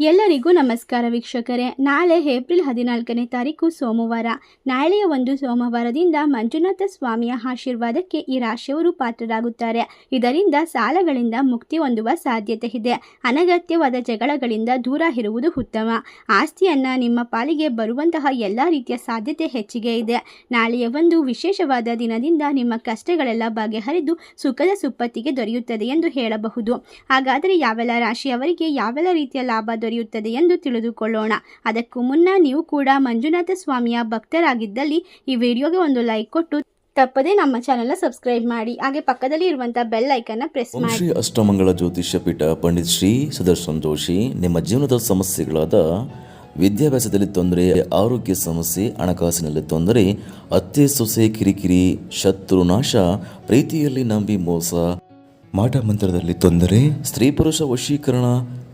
ಎಲ್ಲರಿಗೂ ನಮಸ್ಕಾರ ವೀಕ್ಷಕರೇ. ನಾಳೆ ಏಪ್ರಿಲ್ ಹದಿನಾಲ್ಕನೇ ತಾರೀಕು ಸೋಮವಾರ. ನಾಳೆಯ ಒಂದು ಸೋಮವಾರದಿಂದ ಮಂಜುನಾಥ ಸ್ವಾಮಿಯ ಆಶೀರ್ವಾದಕ್ಕೆ ಈ ರಾಶಿಯವರು ಪಾತ್ರರಾಗುತ್ತಾರೆ. ಇದರಿಂದ ಸಾಲಗಳಿಂದ ಮುಕ್ತಿ ಹೊಂದುವ ಸಾಧ್ಯತೆ ಇದೆ. ಅನಗತ್ಯವಾದ ಜಗಳಗಳಿಂದ ದೂರ ಇರುವುದು ಉತ್ತಮ. ಆಸ್ತಿಯನ್ನ ನಿಮ್ಮ ಪಾಲಿಗೆ ಬರುವಂತಹ ಎಲ್ಲ ರೀತಿಯ ಸಾಧ್ಯತೆ ಹೆಚ್ಚಿಗೆ ಇದೆ. ನಾಳೆಯ ಒಂದು ವಿಶೇಷವಾದ ದಿನದಿಂದ ನಿಮ್ಮ ಕಷ್ಟಗಳೆಲ್ಲ ಬಗೆಹರಿದು ಸುಖದ ಸುಪ್ಪತ್ತಿಗೆ ದೊರೆಯುತ್ತದೆ ಎಂದು ಹೇಳಬಹುದು. ಹಾಗಾದರೆ ಯಾವೆಲ್ಲ ರಾಶಿಯವರಿಗೆ ಯಾವೆಲ್ಲ ರೀತಿಯ ಲಾಭ ಎಂದು ತಿಳಿದುಕೊಳ್ಳೋಣ. ಅದಕ್ಕೂ ಮುನ್ನ ನೀವು ಕೂಡ ಮಂಜುನಾಥ ಸ್ವಾಮಿಯ ಭಕ್ತರಾಗಿದ್ದಲ್ಲಿ ಈ ವಿಡಿಯೋಗೆ ಒಂದು ಲೈಕ್ ಕೊಟ್ಟು ತಪ್ಪದೇ ನಮ್ಮ ಚಾನೆಲ್ನ ಸಬ್ಸ್ಕ್ರೈಬ್ ಮಾಡಿ. ಹಾಗೆ ಪಕ್ಕದಲ್ಲಿ ಇರುವಂತಹ ಬೆಲ್ ಐಕನ್ನ ಪ್ರೆಸ್ ಮಾಡಿ ಶ್ರೀ ಅಷ್ಟಮಂಗಳ ಜ್ಯೋತಿಷ್ಯ ಪೀಠ ಪಂಡಿತ್ ಶ್ರೀ ಸುದರ್ಶನ್ ಜೋಶಿ ನಿಮ್ಮ ಜೀವನದ ಸಮಸ್ಯೆಗಳಾದ ವಿದ್ಯಾಭ್ಯಾಸದಲ್ಲಿ ತೊಂದರೆ ಆರೋಗ್ಯ ಸಮಸ್ಯೆ ಹಣಕಾಸಿನಲ್ಲಿ ತೊಂದರೆ ಅತ್ತೆ ಸೊಸೆ ಕಿರಿಕಿರಿ ಶತ್ರು ನಾಶ ಪ್ರೀತಿಯಲ್ಲಿ ನಂಬಿ ಮೋಸ ಮಾಟ ಮಂತ್ರದಲ್ಲಿ ತೊಂದರೆ ಸ್ತ್ರೀ ಪುರುಷ ವಶೀಕರಣ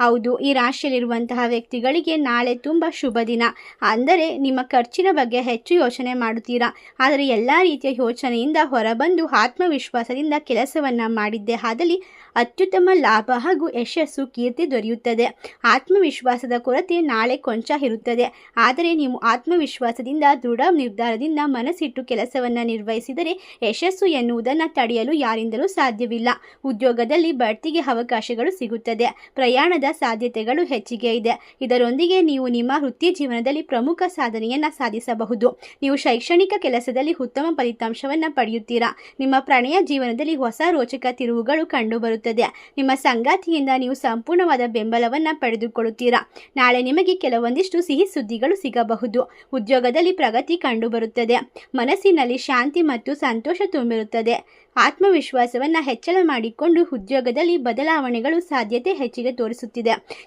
ಹೌದು, ಈ ರಾಶಿಯಲ್ಲಿರುವಂತಹ ವ್ಯಕ್ತಿಗಳಿಗೆ ನಾಳೆ ತುಂಬ ಶುಭ ದಿನ. ಅಂದರೆ ನಿಮ್ಮ ಖರ್ಚಿನ ಬಗ್ಗೆ ಹೆಚ್ಚು ಯೋಚನೆ ಮಾಡುತ್ತೀರಾ? ಆದರೆ ಎಲ್ಲ ರೀತಿಯ ಯೋಚನೆಯಿಂದ ಹೊರಬಂದು ಆತ್ಮವಿಶ್ವಾಸದಿಂದ ಕೆಲಸವನ್ನು ಮಾಡಿದ್ದೆ ಆದಲ್ಲಿ ಅತ್ಯುತ್ತಮ ಲಾಭ ಹಾಗೂ ಯಶಸ್ಸು ಕೀರ್ತಿ ದೊರೆಯುತ್ತದೆ. ಆತ್ಮವಿಶ್ವಾಸದ ಕೊರತೆ ನಾಳೆ ಕೊಂಚ ಇರುತ್ತದೆ. ಆದರೆ ನೀವು ಆತ್ಮವಿಶ್ವಾಸದಿಂದ, ದೃಢ ನಿರ್ಧಾರದಿಂದ ಮನಸ್ಸಿಟ್ಟು ಕೆಲಸವನ್ನು ನಿರ್ವಹಿಸಿದರೆ ಯಶಸ್ಸು ಎನ್ನುವುದನ್ನು ತಡೆಯಲು ಯಾರಿಂದಲೂ ಸಾಧ್ಯವಿಲ್ಲ. ಉದ್ಯೋಗದಲ್ಲಿ ಬಡ್ತಿಗೆ ಅವಕಾಶಗಳು ಸಿಗುತ್ತದೆ. ಪ್ರಯಾಣದ ಸಾಧ್ಯತೆಗಳು ಹೆಚ್ಚಿಗೆ ಇದೆ. ಇದರೊಂದಿಗೆ ನೀವು ನಿಮ್ಮ ವೃತ್ತಿ ಜೀವನದಲ್ಲಿ ಪ್ರಮುಖ ಸಾಧನೆಯನ್ನು ಸಾಧಿಸಬಹುದು. ನೀವು ಶೈಕ್ಷಣಿಕ ಕೆಲಸದಲ್ಲಿ ಉತ್ತಮ ಫಲಿತಾಂಶವನ್ನು ಪಡೆಯುತ್ತೀರಾ? ನಿಮ್ಮ ಪ್ರಣಯ ಜೀವನದಲ್ಲಿ ಹೊಸ ರೋಚಕ ತಿರುವುಗಳು ಕಂಡುಬರುತ್ತದೆ. ನಿಮ್ಮ ಸಂಗಾತಿಯಿಂದ ನೀವು ಸಂಪೂರ್ಣವಾದ ಬೆಂಬಲವನ್ನು ಪಡೆದುಕೊಳ್ಳುತ್ತೀರಾ? ನಾಳೆ ನಿಮಗೆ ಕೆಲವೊಂದಿಷ್ಟು ಸಿಹಿ ಸುದ್ದಿಗಳು ಸಿಗಬಹುದು. ಉದ್ಯೋಗದಲ್ಲಿ ಪ್ರಗತಿ ಕಂಡುಬರುತ್ತದೆ. ಮನಸ್ಸಿನಲ್ಲಿ ಶಾಂತಿ ಮತ್ತು ಸಂತೋಷ ತುಂಬಿರುತ್ತದೆ. ಆತ್ಮವಿಶ್ವಾಸವನ್ನು ಹೆಚ್ಚಳ ಮಾಡಿಕೊಂಡು ಉದ್ಯೋಗದಲ್ಲಿ ಬದಲಾವಣೆಗಳು ಸಾಧ್ಯತೆ ಹೆಚ್ಚಿಗೆ ತೋರಿಸುತ್ತಿದೆ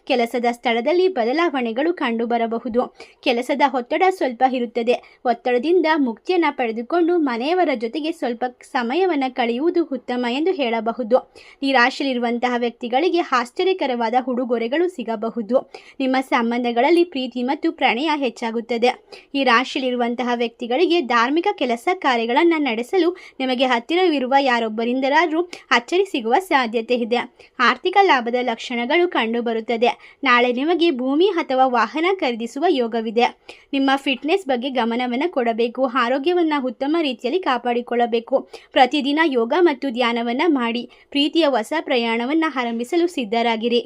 ಕೆಲಸದ ಸ್ಥಳದಲ್ಲಿ ಬದಲಾವಣೆಗಳು ಕಂಡುಬರಬಹುದು. ಕೆಲಸದ ಒತ್ತಡ ಸ್ವಲ್ಪ ಇರುತ್ತದೆ. ಒತ್ತಡದಿಂದ ಮುಕ್ತಿಯನ್ನು ಪಡೆದುಕೊಂಡು ಮನೆಯವರ ಜೊತೆಗೆ ಸ್ವಲ್ಪ ಸಮಯವನ್ನು ಕಳೆಯುವುದು ಉತ್ತಮ ಎಂದು ಹೇಳಬಹುದು. ಈ ರಾಶಿಯಲ್ಲಿರುವಂತಹ ವ್ಯಕ್ತಿಗಳಿಗೆ ಆಶ್ಚರ್ಯಕರವಾದ ಉಡುಗೊರೆಗಳು ಸಿಗಬಹುದು. ನಿಮ್ಮ ಸಂಬಂಧಗಳಲ್ಲಿ ಪ್ರೀತಿ ಮತ್ತು ಪ್ರಣಯ ಹೆಚ್ಚಾಗುತ್ತದೆ. ಈ ರಾಶಿಯಲ್ಲಿರುವಂತಹ ವ್ಯಕ್ತಿಗಳಿಗೆ ಧಾರ್ಮಿಕ ಕೆಲಸ ಕಾರ್ಯಗಳನ್ನು ನಡೆಸಲು ನಿಮಗೆ ಹತ್ತಿರವಿರುವ ಯಾರೊಬ್ಬರಿಂದಲಾದರೂ ಅಚ್ಚರಿ ಸಿಗುವ ಸಾಧ್ಯತೆ ಇದೆ. ಆರ್ಥಿಕ ಲಾಭದ ಲಕ್ಷಣಗಳು ಕಂಡುಬರುತ್ತದೆ. ನಾಳೆ ನಿಮಗೆ ಭೂಮಿ ಅಥವಾ ವಾಹನ ಖರೀದಿಸುವ ಯೋಗವಿದೆ. ನಿಮ್ಮ ಫಿಟ್ನೆಸ್ ಬಗ್ಗೆ ಗಮನವನ್ನು ಕೊಡಬೇಕು. ಆರೋಗ್ಯವನ್ನು ಉತ್ತಮ ರೀತಿಯಲ್ಲಿ ಕಾಪಾಡಿಕೊಳ್ಳಬೇಕು. ಪ್ರತಿದಿನ ಯೋಗ ಮತ್ತು ಧ್ಯಾನವನ್ನು ಮಾಡಿ. ಪ್ರೀತಿಯ ಹೊಸ ಪ್ರಯಾಣವನ್ನು ಆರಂಭಿಸಲು ಸಿದ್ಧರಾಗಿರಿ.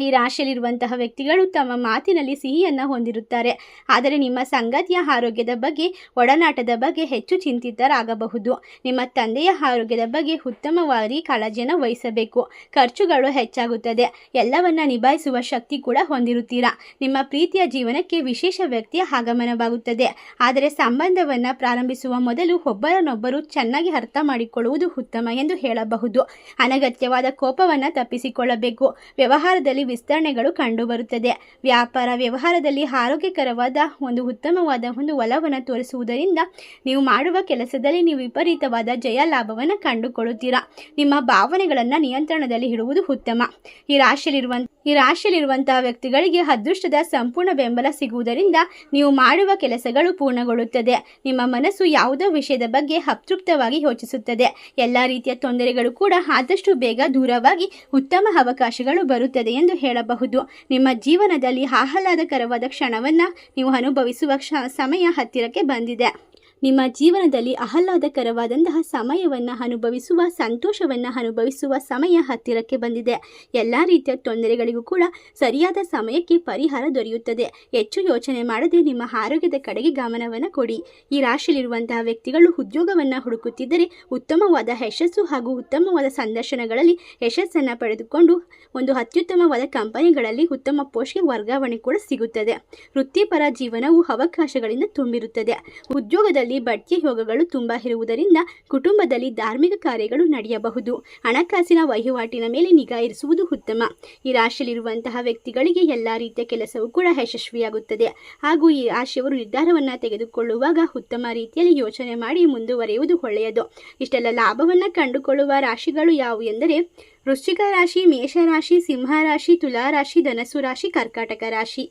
ಈ ರಾಶಿಯಲ್ಲಿರುವಂತಹ ವ್ಯಕ್ತಿಗಳು ತಮ್ಮ ಮಾತಿನಲ್ಲಿ ಸಿಹಿಯನ್ನು ಹೊಂದಿರುತ್ತಾರೆ. ಆದರೆ ನಿಮ್ಮ ಸಂಗತಿಯ ಆರೋಗ್ಯದ ಬಗ್ಗೆ, ಒಡನಾಟದ ಬಗ್ಗೆ ಹೆಚ್ಚು ಚಿಂತಿತರಾಗಬಹುದು. ನಿಮ್ಮ ತಂದೆಯ ಆರೋಗ್ಯದ ಬಗ್ಗೆ ಉತ್ತಮವಾಗಿ ಕಾಳಜಿಯನ್ನು ವಹಿಸಬೇಕು. ಖರ್ಚುಗಳು ಹೆಚ್ಚಾಗುತ್ತದೆ. ಎಲ್ಲವನ್ನ ನಿಭಾಯಿಸುವ ಶಕ್ತಿ ಕೂಡ ಹೊಂದಿರುತ್ತೀರಾ? ನಿಮ್ಮ ಪ್ರೀತಿಯ ಜೀವನಕ್ಕೆ ವಿಶೇಷ ವ್ಯಕ್ತಿಯ ಆಗಮನವಾಗುತ್ತದೆ. ಆದರೆ ಸಂಬಂಧವನ್ನು ಪ್ರಾರಂಭಿಸುವ ಮೊದಲು ಒಬ್ಬರನ್ನೊಬ್ಬರು ಚೆನ್ನಾಗಿ ಅರ್ಥ ಮಾಡಿಕೊಳ್ಳುವುದು ಉತ್ತಮ ಎಂದು ಹೇಳಬಹುದು. ಅನಗತ್ಯವಾದ ಕೋಪವನ್ನು ತಪ್ಪಿಸಿಕೊಳ್ಳಬೇಕು. ವ್ಯವಹಾರದಲ್ಲಿ ವಿಸ್ತರಣೆಗಳು ಕಂಡುಬರುತ್ತದೆ. ವ್ಯಾಪಾರ ವ್ಯವಹಾರದಲ್ಲಿ ಆರೋಗ್ಯಕರವಾದ ಒಂದು ಉತ್ತಮವಾದ ಒಂದು ಒಲವನ್ನು ತೋರಿಸುವುದರಿಂದ ನೀವು ಮಾಡುವ ಕೆಲಸದಲ್ಲಿ ನೀವು ವಿಪರೀತವಾದ ಜಯ ಲಾಭವನ್ನು ಕಂಡುಕೊಳ್ಳುತ್ತೀರಾ. ನಿಮ್ಮ ಭಾವನೆಗಳನ್ನು ನಿಯಂತ್ರಣದಲ್ಲಿ ಇಡುವುದು ಉತ್ತಮ. ಈ ರಾಶಿಯಲ್ಲಿರುವಂಥ ಈ ರಾಶಿಯಲ್ಲಿರುವಂತಹ ವ್ಯಕ್ತಿಗಳಿಗೆ ಅದೃಷ್ಟದ ಸಂಪೂರ್ಣ ಬೆಂಬಲ ಸಿಗುವುದರಿಂದ ನೀವು ಮಾಡುವ ಕೆಲಸಗಳು ಪೂರ್ಣಗೊಳ್ಳುತ್ತದೆ. ನಿಮ್ಮ ಮನಸ್ಸು ಯಾವುದೋ ವಿಷಯದ ಬಗ್ಗೆ ಅತೃಪ್ತವಾಗಿ ಯೋಚಿಸುತ್ತದೆ. ಎಲ್ಲ ರೀತಿಯ ತೊಂದರೆಗಳು ಕೂಡ ಆದಷ್ಟು ಬೇಗ ದೂರವಾಗಿ ಉತ್ತಮ ಅವಕಾಶಗಳು ಬರುತ್ತದೆ ಎಂದು ಹೇಳಬಹುದು. ನಿಮ್ಮ ಜೀವನದಲ್ಲಿ ಆಹ್ಲಾದಕರವಾದ ಕ್ಷಣವನ್ನು ನೀವು ಅನುಭವಿಸುವ ಕ್ಷ ಸಮಯ ಹತ್ತಿರಕ್ಕೆ ಬಂದಿದೆ. ನಿಮ್ಮ ಜೀವನದಲ್ಲಿ ಆಹ್ಲಾದಕರವಾದಂತಹ ಸಮಯವನ್ನು ಅನುಭವಿಸುವ, ಸಂತೋಷವನ್ನು ಅನುಭವಿಸುವ ಸಮಯ ಹತ್ತಿರಕ್ಕೆ ಬಂದಿದೆ. ಎಲ್ಲ ರೀತಿಯ ತೊಂದರೆಗಳಿಗೂ ಕೂಡ ಸರಿಯಾದ ಸಮಯಕ್ಕೆ ಪರಿಹಾರ ದೊರೆಯುತ್ತದೆ. ಹೆಚ್ಚು ಯೋಚನೆ ಮಾಡದೆ ನಿಮ್ಮ ಆರೋಗ್ಯದ ಕಡೆಗೆ ಗಮನವನ್ನು ಕೊಡಿ. ಈ ರಾಶಿಯಲ್ಲಿರುವಂತಹ ವ್ಯಕ್ತಿಗಳು ಉದ್ಯೋಗವನ್ನು ಹುಡುಕುತ್ತಿದ್ದರೆ ಉತ್ತಮವಾದ ಯಶಸ್ಸು ಹಾಗೂ ಉತ್ತಮವಾದ ಸಂದರ್ಶನಗಳಲ್ಲಿ ಯಶಸ್ಸನ್ನು ಪಡೆದುಕೊಂಡು ಒಂದು ಅತ್ಯುತ್ತಮವಾದ ಕಂಪನಿಗಳಲ್ಲಿ ಉತ್ತಮ ಪೋಷಕ ವರ್ಗಾವಣೆ ಕೂಡ ಸಿಗುತ್ತದೆ. ವೃತ್ತಿಪರ ಜೀವನವು ಅವಕಾಶಗಳಿಂದ ತುಂಬಿರುತ್ತದೆ. ಉದ್ಯೋಗದಲ್ಲಿ ಬಡ್ತಿಯ ಯೋಗಗಳು ತುಂಬ ಇರುವುದರಿಂದ ಕುಟುಂಬದಲ್ಲಿ ಧಾರ್ಮಿಕ ಕಾರ್ಯಗಳು ನಡೆಯಬಹುದು. ಹಣಕಾಸಿನ ವಹಿವಾಟಿನ ಮೇಲೆ ನಿಗಾ ಇರಿಸುವುದು ಉತ್ತಮ. ಈ ರಾಶಿಯಲ್ಲಿರುವಂತಹ ವ್ಯಕ್ತಿಗಳಿಗೆ ಎಲ್ಲ ರೀತಿಯ ಕೆಲಸವೂ ಕೂಡ ಯಶಸ್ವಿಯಾಗುತ್ತದೆ. ಹಾಗೂ ಈ ರಾಶಿಯವರು ನಿರ್ಧಾರವನ್ನು ತೆಗೆದುಕೊಳ್ಳುವಾಗ ಉತ್ತಮ ರೀತಿಯಲ್ಲಿ ಯೋಚನೆ ಮಾಡಿ ಮುಂದುವರಿಯುವುದು ಒಳ್ಳೆಯದು. ಇಷ್ಟೆಲ್ಲ ಲಾಭವನ್ನು ಕಂಡುಕೊಳ್ಳುವ ರಾಶಿಗಳು ಯಾವುವು ಎಂದರೆ, ವೃಶ್ಚಿಕ ರಾಶಿ ಮೇಷರಾಶಿ ಸಿಂಹ ರಾಶಿ, ತುಲಾ ರಾಶಿ, ಧನಸ್ಸು ರಾಶಿ, ಕರ್ಕಾಟಕ ರಾಶಿ.